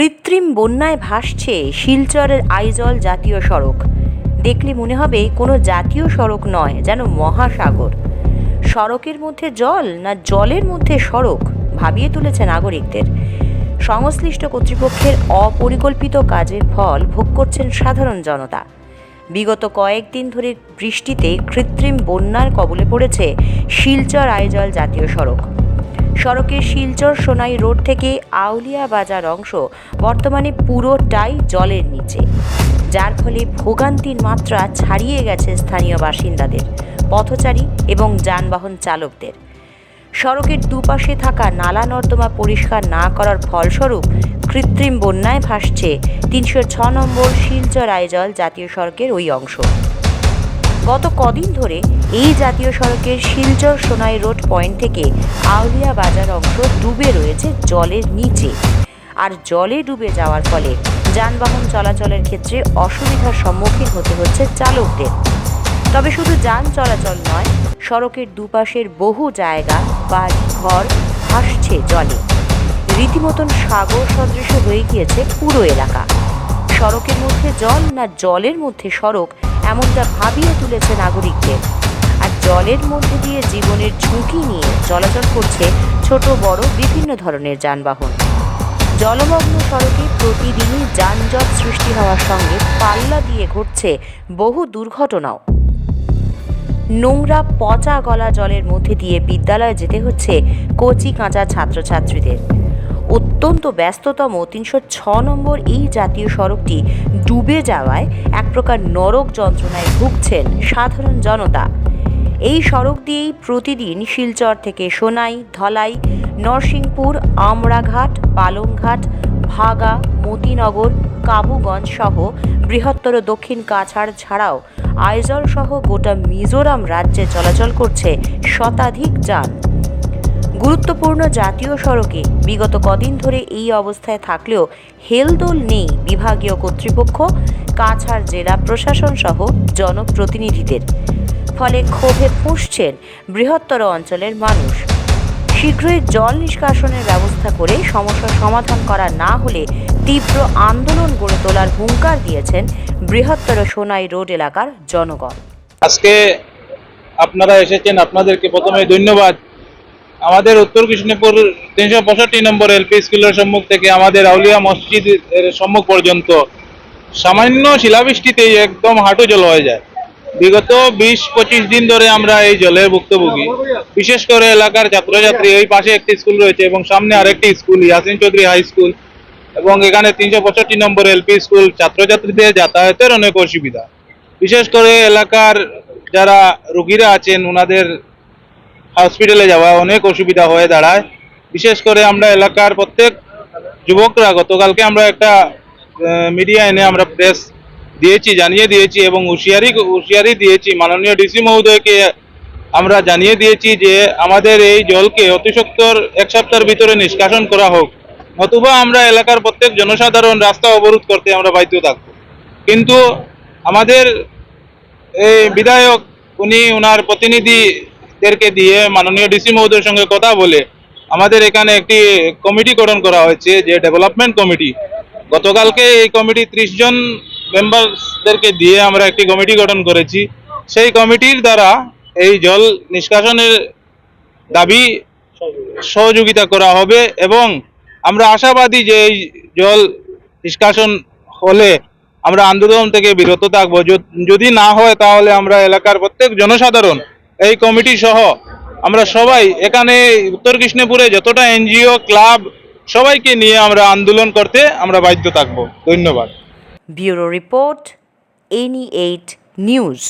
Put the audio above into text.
কৃত্রিম বন্যায় ভাসছে শিলচরের আইজল জাতীয় সড়ক। দেখলে মনে হবে কোনো জাতীয় সড়ক নয়, যেন মহাসাগর। সড়কের মধ্যে জল না জলের মধ্যে সড়ক, ভাবিয়ে তুলেছে নাগরিকদের। সংশ্লিষ্ট কর্তৃপক্ষের অপরিকল্পিত কাজের ফল ভোগ করছেন সাধারণ জনতা। বিগত কয়েকদিন ধরে বৃষ্টিতে কৃত্রিম বন্যার কবলে পড়েছে শিলচর আইজল জাতীয় সড়ক। সড়কের শিলচর সোনাই রোড থেকে আউলিয়া বাজার অংশ, বর্তমানে পুরোটাই জলের নিচে। যার ফলে ভোগান্তির মাত্রা ছাড়িয়ে গেছে স্থানীয় বাসিন্দাদের, পথচারী এবং যানবাহন চালকদের। সড়কের দুপাশে থাকা নালা নর্দমা পরিষ্কার না করার ফলস্বরূপ কৃত্রিম বন্যায় ভাসছে তিনশো ছ নম্বর শিলচর আইজল জাতীয় সড়কের ওই অংশ। গত কদিন ধরে এই জাতীয় সড়কের শিলচর সোনাই রোড পয়েন্ট থেকে আউলিয়া বাজার অংশ ডুবে রয়েছে জলের নিচে। আর জলে ডুবে যাওয়ার ফলে যানবাহন চলাচলের ক্ষেত্রে অসুবিধার সম্মুখীন হতে হচ্ছে চালকদের। তবে শুধু যান চলাচল নয়, সড়কের দুপাশের বহু জায়গা, বাড়ি, ঘর ভাসছে জলে। রীতিমতন সাগর সদৃশ হয়ে গিয়েছে পুরো এলাকা। সড়কের মধ্যে জল না জলের মধ্যে সড়ক এমনটা ভাবিয়ে তুলেছে নাগরিকদের আর জলের মধ্যে দিয়ে জীবনের ঝুঁকি নিয়ে চলাচল করছে ছোট, বড়, বিভিন্ন ধরনের যানবাহন। জলমগ্ন সড়কে প্রতিদিনই যানজট সৃষ্টি হওয়ার সঙ্গে পাল্লা দিয়ে ঘটছে বহু দুর্ঘটনাও। নোংরা, পচা গলা জলের মধ্যে দিয়ে বিদ্যালয়ে যেতে হচ্ছে কচি কাঁচা ছাত্রছাত্রীদের। অত্যন্ত ব্যস্ততম তিনশো ছ নম্বর এই জাতীয় সড়কটি ডুবে যাওয়ায় এক প্রকার নরক যন্ত্রণায় ভুগছেন সাধারণ জনতা। এই সড়ক দিয়েই প্রতিদিন শিলচর থেকে সোনাই, ধলাই, নরসিংপুর আমরাঘাট পালংঘাট, ভাগা, মতিনগর, কাবুগঞ্জ সহ বৃহত্তর দক্ষিণ কাছাড় ছাড়াও আইজল সহ গোটা মিজোরাম রাজ্যে চলাচল করছে শতাধিক যান। গুরুত্বপূর্ণ জাতীয় সড়কে বিগত কদিন ধরে এই অবস্থায় থাকলেও হেলদোল নেই বিভাগীয় কর্তৃপক্ষ, কাছাড় জেলা প্রশাসন সহ জনপ্রতিনিধিদের। ফলে ক্ষোভে ফুঁসছেন বৃহত্তর অঞ্চলের মানুষ। শীঘ্রই জল নিষ্কাশনের ব্যবস্থা করে সমস্যার সমাধান করা না হলে তীব্র আন্দোলন গড়ে তোলার হুঙ্কার দিয়েছেন বৃহত্তর সোনাই রোড এলাকার জনগণ। আজকে আপনারা এসেছেন, আপনাদেরকে প্রথমে ধন্যবাদ। আমাদের উত্তর কৃষ্ণপুর তিনশো পঁয়ষট্টি নম্বর এলপি স্কুলের সম্মুখ থেকে আমাদের আউলিয়া মসজিদ এর সম্মুখ পর্যন্ত সামান্য শিলাবৃষ্টিতেই একদম হাঁটু জল হয়ে যায়। বিগত বিশ পঁচিশ দিন ধরে আমরা এই জলের ভুক্তভোগী। বিশেষ করে এলাকার ছাত্রছাত্রী এই পাশে একটি স্কুল রয়েছে এবং সামনে আরেকটি school, Yasin Chowdhury high school এবং এখানে তিনশো পঁয়ষট্টি নম্বর এলপি স্কুল ছাত্রছাত্রীদের যাতায়াতের অনেক অসুবিধা। বিশেষ করে এলাকার যারা রুগীরা আছেন ওনাদের হসপিটালে যাওয়া অনেক অসুবিধা হয়ে দাঁড়ায়। বিশেষ করে আমরা এলাকার প্রত্যেক যুবকরা, গতকালকে আমরা একটা মিডিয়া এনে আমরা প্রেস দিয়েছি, জানিয়ে দিয়েছি এবং হুঁশিয়ারি হুঁশিয়ারি দিয়েছি। মাননীয় ডিসি মহোদয়কে আমরা জানিয়ে দিয়েছি যে আমাদের এই জলকে অতি সত্বর এক সপ্তাহের ভিতরে নিষ্কাশন করা হোক। নতুবা আমরা এলাকার প্রত্যেক জনসাধারণ রাস্তা অবরোধ করতে আমরা বাধ্য থাকব। কিন্তু আমাদের এই বিধায়ক, উনি ওনার প্রতিনিধিদেরকে দিয়ে মাননীয় ডিসি মহোদয়ের সঙ্গে কথা বলে আমাদের এখানে একটি কমিটি গঠন করা হয়েছে, যে ডেভেলপমেন্ট কমিটি। গতকালকে এই কমিটি ত্রিশ জন মেম্বারসদেরকে দিয়ে আমরা একটি কমিটি গঠন করেছি। সেই কমিটির দ্বারা এই জল নিষ্কাশনের দাবি সহযোগিতা করা হবে এবং আমরা আশাবাদী যে এই জল নিষ্কাশন হলে আমরা আন্দোলন থেকে বিরত থাকব। যদি না হয় তাহলে আমরা এলাকার প্রত্যেক জনসাধারণ এই কমিটি সহ আমরা সবাই এখানে উত্তর কৃষ্ণপুরে যতটা এনজিও, ক্লাব সবাইকে নিয়ে আমরা আন্দোলন করতে আমরা বাধ্য থাকব। ধন্যবাদ। Bureau report N eight news.